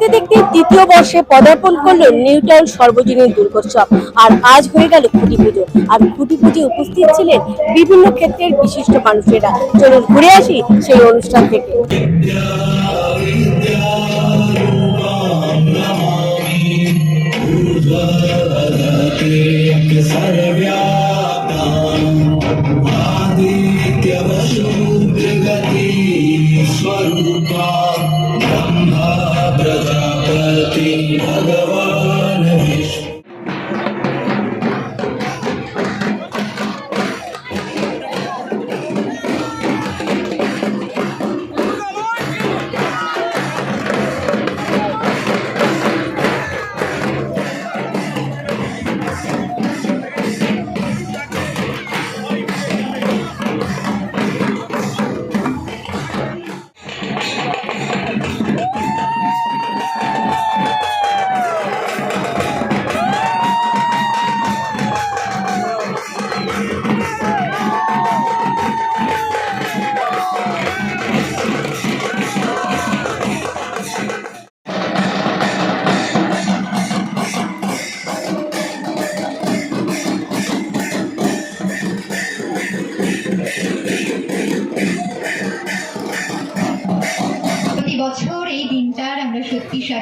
দেখতে দেখতে তৃতীয় বর্ষে পদার্পণ করল নিউ টাউন সর্বজনীন দুর্গোৎসব। আর আজ হয়ে গেল খুঁটি পুজো। আর খুঁটি পুজো উপস্থিত ছিলেন বিভিন্ন ক্ষেত্রের বিশিষ্ট মানুষেরা। চলুন ঘুরে আসি সেই অনুষ্ঠান থেকে। Allah.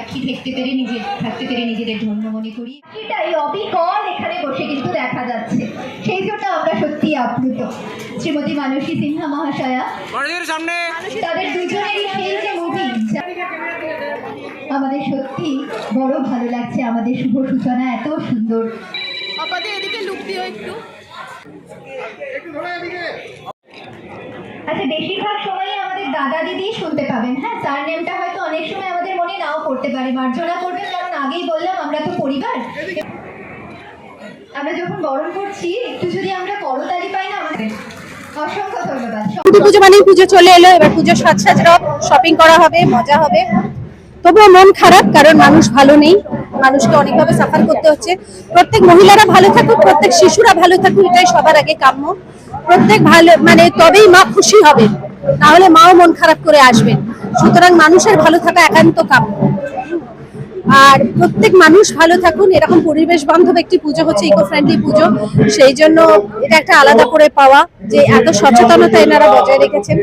সাক্ষী থাকতে পেরে নিজে থাকতে পেরে নিজেদের ধন্য মনে করি। সেটাই অবিকল এখানে বসে কিন্তু দেখা যাচ্ছে। সেই জন্য আমরা সত্যি আপ্লুত। শ্রীমতী মানসী সিনহা মহাশয়া সামনে। তাদের দুজনেরই সেই যে মুভি আমাদের সত্যি বড় ভালো লাগছে আমাদের শুভ সূচনা এত সুন্দর। আপাতত এদিকে লুক দিও একটু। আচ্ছা বেশিরভাগ সময়ই আমাদের দাদা দিদি শুনতে পাবেন। হ্যাঁ তার নেমটা হয়তো অনেক সময় আমাদের মনে নাও পড়তে পারে, মার্জনা করবেন কারণ আগেই বললাম, আমরা তো পরিবার। আমরা যখন বরণ করছি, একটু যদি আমরা করতালি পাই না, আমাদের পুজো মানেই পুজো চলে এলো, এবার পুজোর শপিং করা হবে, মজা হবে। তবুও মন খারাপ, কারণ মানুষ ভালো নেই। মানুষকে অনেকভাবে সাফার করতে হচ্ছে। প্রত্যেক মহিলারা ভালো থাকুক, প্রত্যেক শিশুরা ভালো থাকুক, এটাই সবার আগে কাম্য। প্রত্যেক ভালো মানে তবেই মা খুশি হবে। তাহলে মাও মন খারাপ করে আসবেন। সুতরাং মানুষের ভালো থাকা একান্ত কাম্য। আর প্রত্যেক মানুষ ভালো থাকুন, এরকম পরিবেশ বান্ধব একটি পুজো হচ্ছে ইকো ফ্রেন্ডলি পুজো। সেই জন্য এটা একটা আলাদা করে পাওয়া যে এত সচেতনতা এনারা বজায় রেখেছেন।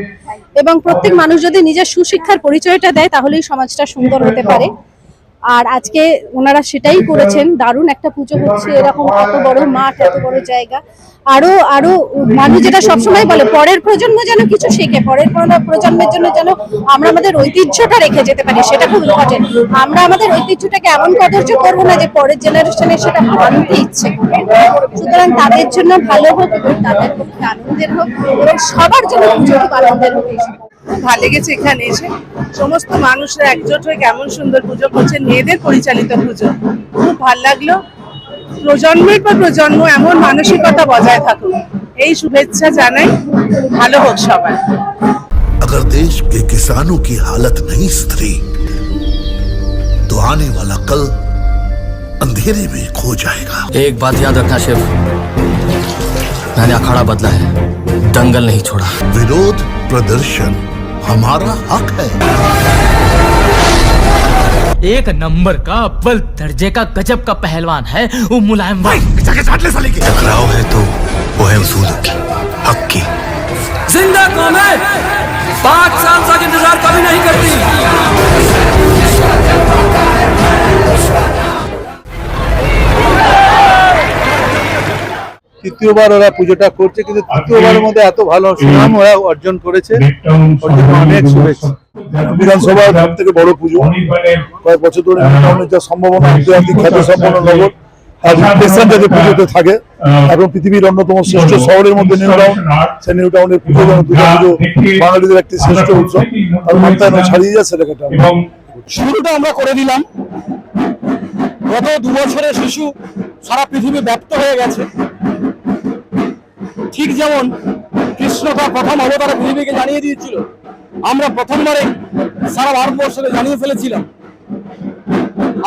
এবং প্রত্যেক মানুষ যদি নিজের সুশিক্ষার পরিচয়টা দেয়, তাহলেই সমাজটা সুন্দর হতে পারে। আর আজকে ওনারা সেটাই করেছেন। দারুণ একটা পুজো হচ্ছে, এরকম এত বড় মাঠ, এত বড় জায়গা। আরও আরও মানুষ যেটা সবসময় বলে, পরের প্রজন্ম যেন কিছু শেখে, পরের প্রজন্মের জন্য যেন আমরা আমাদের ঐতিহ্যটা রেখে যেতে পারি, সেটা খুব ইম্পর্টেন্ট। আমরা আমাদের ঐতিহ্যটাকে এমন কদর্য করব না যে পরের জেনারেশনে সেটা মানতে ইচ্ছে সুতরাং তাদের জন্য ভালো হোক এবং তাদের পক্ষে আনন্দের হোক এবং সবার জন্য পুজো খুব আনন্দের হোক ভালো লেগেছে এখানে এসে সমস্ত মানুষরা একজোট হয়ে কেমন সুন্দর পুজো করছে মেয়েদের পরিচালিত পুজো খুব ভাল লাগলো প্রজন্মের পর প্রজন্ম এমন মানসিকতা বজায় থাকুক এই শুভেচ্ছা জানাই ভালো হোক সবাই अगर देश के किसानों की हालत नहीं सुधरी तो आने वाला कल अंधेरे में खो जाएगा एक बात याद रखना शिव मैंने अखाड़ा बदला है दंगल नहीं छोड़ा विरोध प्रदर्शन हमारा हक है। एक नंबर का अव्वल दर्जे का गजब का पहलवान है वो मुलायम भाई टकराव है तो वो है उसूल की हक की। ज़िंदा कौन है? पाँच साल तक इंतज़ार कभी नहीं करती। তৃতীয়বার ওরা পুজোটা করছে কিন্তু তৃতীয়বারের মধ্যে এত ভালো সুনাম ওরা অর্জন করেছে। অনেক শুভেচ্ছা। বিধানসভার সব থেকে বড় পুজো। কয়েক বছর ধরে যা সম্ভাবনা আন্তর্জাতিক খ্যাতি সম্পন্ন নগর আর রিপ্রেজেন্ট যাতে পুজোতে থাকে এখন পৃথিবীর অন্যতম শ্রেষ্ঠ শহরের মধ্যে সেই নিউটাউনের পুজো যেন দুর্গা পুজো বাঙালিদের একটি শ্রেষ্ঠ উৎসব। আর মাত্রা ছাড়িয়ে সেটাকে আমরা। শুরুটা আমরা করে দিলাম। গত দু বছরের শিশু সারা পৃথিবী ব্যপ্ত হয়ে গেছে। ঠিক যেমন কৃষ্ণ তার প্রথম অবতারে পৃথিবীকে জানিয়ে দিয়েছিল। আমরা প্রথমবারে সারা ভারতবর্ষে জানিয়ে ফেলেছিলাম।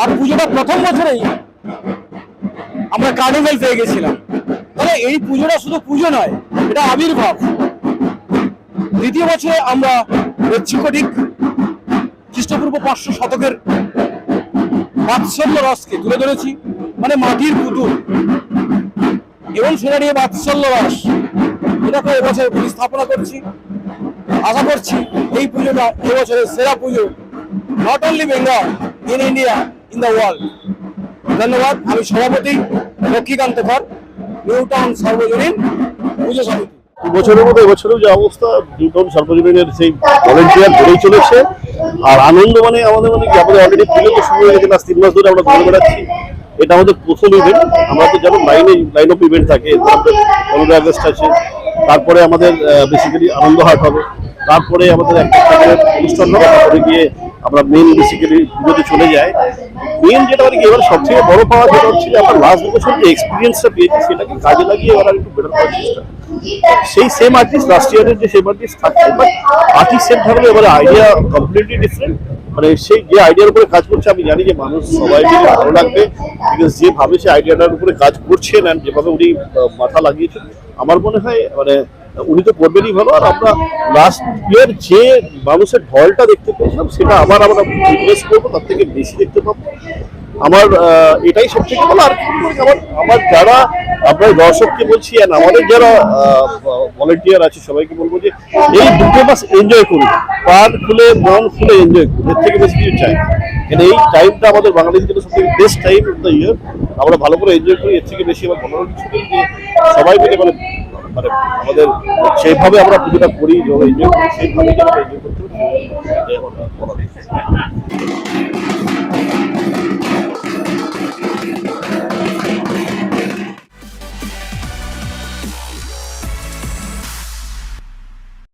আর পুজোটা প্রথম বছরেই আমরা কার্নিভেল পেয়ে গেছিলাম। তাহলে এই পুজোটা শুধু পুজো নয়, এটা আবির্ভাব। দ্বিতীয় বছরে আমরা ঐচ্ছিকটিক খ্রিস্টপূর্ব পাঁচশো শতকের বাৎসল্য রসকে তুলে ধরেছি মানে মাটির পুতুল। এবং সেটা নিয়ে বাৎসল্য রস। এটাকে এবছর স্থাপনা করছি। আশা করছি এই পুজোটা এবছরের সেরা পুজো। Not only Bengal in India in the world ধন্যবাদ, আমি সভাপতি লক্ষ্মীকান্ত কর নিউ টাউন সর্বজনীন পুজো সমিতি। বছরের মতো এবছরেও যে অবস্থা নিউটন সর্বজনীনের সেই ভলেন্টিয়ার বেড়েই চলেছে। আর আনন্দ মানে আমাদের মানে আমাদের অলরেডি পুজো তো শুরু হয়ে গেছে, লাস্ট তিন মাস ধরে আমরা ঘুরে বেড়াচ্ছি। এটা আমাদের প্রথম ইভেন্ট আমরা তো যেমন লাইনে লাইন অফ ইভেন্ট থাকে পনেরোই আগস্ট আছে। তারপরে আমাদের বেসিক্যালি আনন্দ হাট হবে। তারপরে আমাদের একটা অনুষ্ঠান হবে, তারপরে গিয়ে আমরা মেন বেসিক্যালি পুজোতে চলে যাই। মেন যেটা মানে কি, এবার সব থেকে বড় পাওয়া যেটা হচ্ছে যে, আমরা লাস্ট বছর যে এক্সপিরিয়েন্সটা পেয়েছি সেটাকে কাজে লাগিয়ে এবার আর একটু বেটার করার চেষ্টা। সেই সেম আর্টিস্ট লাস্ট ইয়ারের যে সেম আর্টিস্ট থাকছে বাট আর্টিস্ট সেম থাকলে এবার আইডিয়া কমপ্লিটলি ডিফারেন্ট মানে সেই যে আইডিয়ার উপরে কাজ করছে, আমি জানি যে মানুষ সবাই ভালো লাগবে বিকজ যে ভাবে সে আইডিয়াটার উপরে কাজ করছেন and যেভাবে উনি মাথা লাগিয়েছেন আমার মনে হয় মানে উনি তো করবেনই ভালো, আর আমরা লাস্ট ইয়ার যে মানুষের ঢলটা দেখতে পেয়েছিলাম, সেটা আবার আমরা ইনভেস্ট করব, তার থেকে বেশি দেখতে পাবো। আমার এটাই সব থেকে ভালো, আর আমার আমার যারা আপনার দর্শককে বলছি, আর আমাদের যারা ভলেন্টিয়ার আছে, সবাইকে বলব যে এই দুটো মাস এনজয় করুন। প্রাণ খুলে, মন খুলে এনজয় করুন, এর থেকে বেশি কিছু চাই না। কারণ এই টাইমটা আমাদের বাঙালিদের জন্য সবথেকে best time of the year আমরা ভালো করে এনজয় করি, এর থেকে বেশি আমার ভালো কিছু সবাই মিলে মানে মানে আমাদের সেইভাবে আমরা পুজোটা করি সেইভাবে করতে